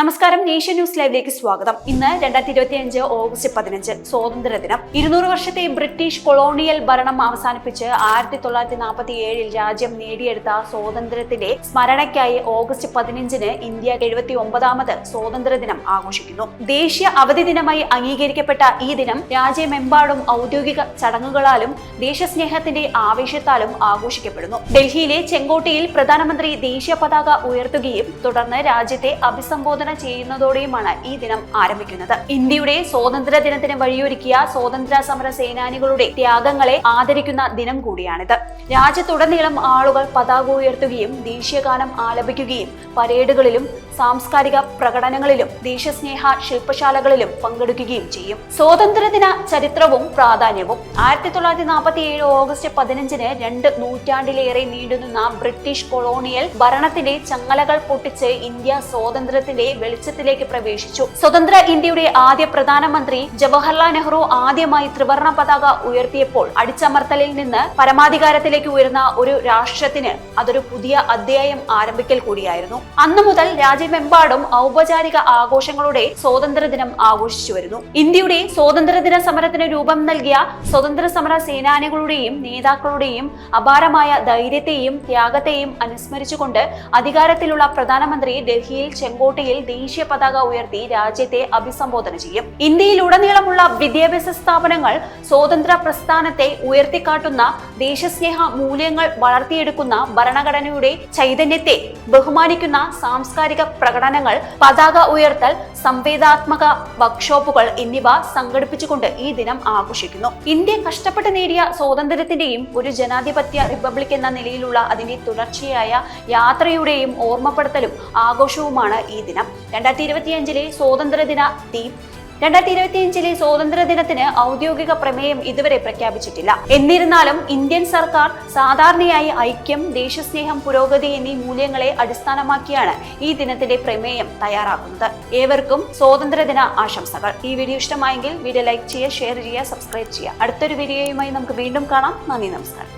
നമസ്കാരം nation news ലൈവിലേക്ക് സ്വാഗതം. ഇന്ന് രണ്ടായിരത്തി ഇരുപത്തി അഞ്ച് ഓഗസ്റ്റ് പതിനഞ്ച് സ്വാതന്ത്ര്യ ദിനം ഇരുന്നൂറ് വർഷത്തെ ബ്രിട്ടീഷ് കൊളോണിയൽ ഭരണം അവസാനിപ്പിച്ച് ആയിരത്തി തൊള്ളായിരത്തി നാൽപ്പത്തി ഏഴിൽ രാജ്യം നേടിയെടുത്ത സ്വാതന്ത്ര്യത്തിന്റെ സ്മരണയ്ക്കായി ഓഗസ്റ്റ് പതിനഞ്ചിന് ഇന്ത്യ എഴുപത്തി ഒമ്പതാമത് സ്വാതന്ത്ര്യ ദിനം ആഘോഷിക്കുന്നു. ദേശീയ അവധി ദിനമായി അംഗീകരിക്കപ്പെട്ട ഈ ദിനം രാജ്യമെമ്പാടും ഔദ്യോഗിക ചടങ്ങുകളാലും ദേശസ്നേഹത്തിന്റെ ആവേശത്താലും ആഘോഷിക്കപ്പെടുന്നു. ഡൽഹിയിലെ ചെങ്കോട്ടയിൽ പ്രധാനമന്ത്രി ദേശീയ പതാക ഉയർത്തുകയും തുടർന്ന് രാജ്യത്തെ അഭിസംബോധന ചെയ്യുന്നതോടെയുമാണ് ഈ ദിനം ആരംഭിക്കുന്നത്. ഇന്ത്യയുടെ സ്വാതന്ത്ര്യ ദിനത്തിന് വഴിയൊരുക്കിയ സ്വാതന്ത്ര്യ സമര സേനാനികളുടെ ത്യാഗങ്ങളെ ആദരിക്കുന്ന ദിനം കൂടിയാണിത്. രാജ്യത്തുടനീളം ആളുകൾ പതാക ഉയർത്തുകയും ദേശീയഗാനം ആലപിക്കുകയും പരേഡുകളിലും സാംസ്കാരിക പ്രകടനങ്ങളിലും ദേശസ്നേഹ ശില്പശാലകളിലും പങ്കെടുക്കുകയും ചെയ്യും. സ്വാതന്ത്ര്യദിന ചരിത്രവും പ്രാധാന്യവും. ആയിരത്തി തൊള്ളായിരത്തി നാൽപ്പത്തി ഏഴ് ഓഗസ്റ്റ് പതിനഞ്ചിന് രണ്ട് നൂറ്റാണ്ടിലേറെ നീണ്ടുനിന്ന ബ്രിട്ടീഷ് കൊളോണിയൽ ഭരണത്തിന്റെ ചങ്ങലകൾ പൊട്ടിച്ച് ഇന്ത്യ സ്വാതന്ത്ര്യത്തിന്റെ വെളിച്ചത്തിലേക്ക് പ്രവേശിച്ചു. സ്വതന്ത്ര ഇന്ത്യയുടെ ആദ്യ പ്രധാനമന്ത്രി ജവഹർലാൽ നെഹ്റു ആദ്യമായി ത്രിവർണ പതാക ഉയർത്തിയപ്പോൾ അടിച്ചമർത്തലിൽ നിന്ന് പരമാധികാരത്തിലേക്ക് ഉയർന്ന ഒരു രാഷ്ട്രത്തിന് അതൊരു പുതിയ അധ്യായം ആരംഭിക്കൽ കൂടിയായിരുന്നു. അന്നു മുതൽ രാജ്യമെമ്പാടും ഔപചാരിക ആഘോഷങ്ങളുടെ സ്വാതന്ത്ര്യ ദിനം ആഘോഷിച്ചു വരുന്നു. ഇന്ത്യയുടെ സ്വാതന്ത്ര്യദിന സമരത്തിന് രൂപം നൽകിയ സ്വതന്ത്ര സമര സേനാനികളുടെയും നേതാക്കളുടെയും അപാരമായ ധൈര്യത്തെയും ത്യാഗത്തെയും അനുസ്മരിച്ചുകൊണ്ട് അധികാരത്തിലുള്ള പ്രധാനമന്ത്രി ഡൽഹിയിൽ ചെങ്കോട്ടയിൽ ദേശീയ പതാക ഉയർത്തി രാജ്യത്തെ അഭിസംബോധന ചെയ്യും. ഇന്ത്യയിലുടനീളമുള്ള വിദ്യാഭ്യാസ സ്ഥാപനങ്ങൾ സ്വാതന്ത്ര്യ പ്രസ്ഥാനത്തെ ഉയർത്തിക്കാട്ടുന്ന ദേശസ്നേഹ മൂല്യങ്ങൾ വളർത്തിയെടുക്കുന്ന ഭരണഘടനയുടെ ചൈതന്യത്തെ ബഹുമാനിക്കുന്ന സാംസ്കാരിക പ്രകടനങ്ങൾ പതാക ഉയർത്തൽ സംവേദാത്മക വർക്ക്ഷോപ്പുകൾ എന്നിവ സംഘടിപ്പിച്ചുകൊണ്ട് ഈ ദിനം ആഘോഷിക്കുന്നു. ഇന്ത്യ കഷ്ടപ്പെട്ട് നേടിയ സ്വാതന്ത്ര്യത്തിന്റെയും ഒരു ജനാധിപത്യ റിപ്പബ്ലിക് എന്ന നിലയിലുള്ള അതിന്റെ തുടർച്ചയായ യാത്രയുടെയും ഓർമ്മപ്പെടുത്തലും ആഘോഷവുമാണ് ഈ ദിനം. രണ്ടായിരത്തി ഇരുപത്തിയഞ്ചിലെ സ്വാതന്ത്ര്യദിന തീം രണ്ടായിരത്തി ഇരുപത്തിയഞ്ചിലെ സ്വാതന്ത്ര്യ ദിനത്തിന് ഔദ്യോഗിക പ്രമേയം ഇതുവരെ പ്രഖ്യാപിച്ചിട്ടില്ല. എന്നിരുന്നാലും ഇന്ത്യൻ സർക്കാർ സാധാരണയായി ഐക്യം ദേശസ്നേഹം പുരോഗതി എന്നീ മൂല്യങ്ങളെ അടിസ്ഥാനമാക്കിയാണ് ഈ ദിനത്തിന്റെ പ്രമേയം തയ്യാറാക്കുന്നത്. ഏവർക്കും സ്വാതന്ത്ര്യദിന ആശംസകൾ. ഈ വീഡിയോ ഇഷ്ടമായെങ്കിൽ വീഡിയോ ലൈക്ക് ചെയ്യുക ഷെയർ ചെയ്യുക സബ്സ്ക്രൈബ് ചെയ്യുക. അടുത്തൊരു വീഡിയോയുമായി നമുക്ക് വീണ്ടും കാണാം. നന്ദി നമസ്കാരം.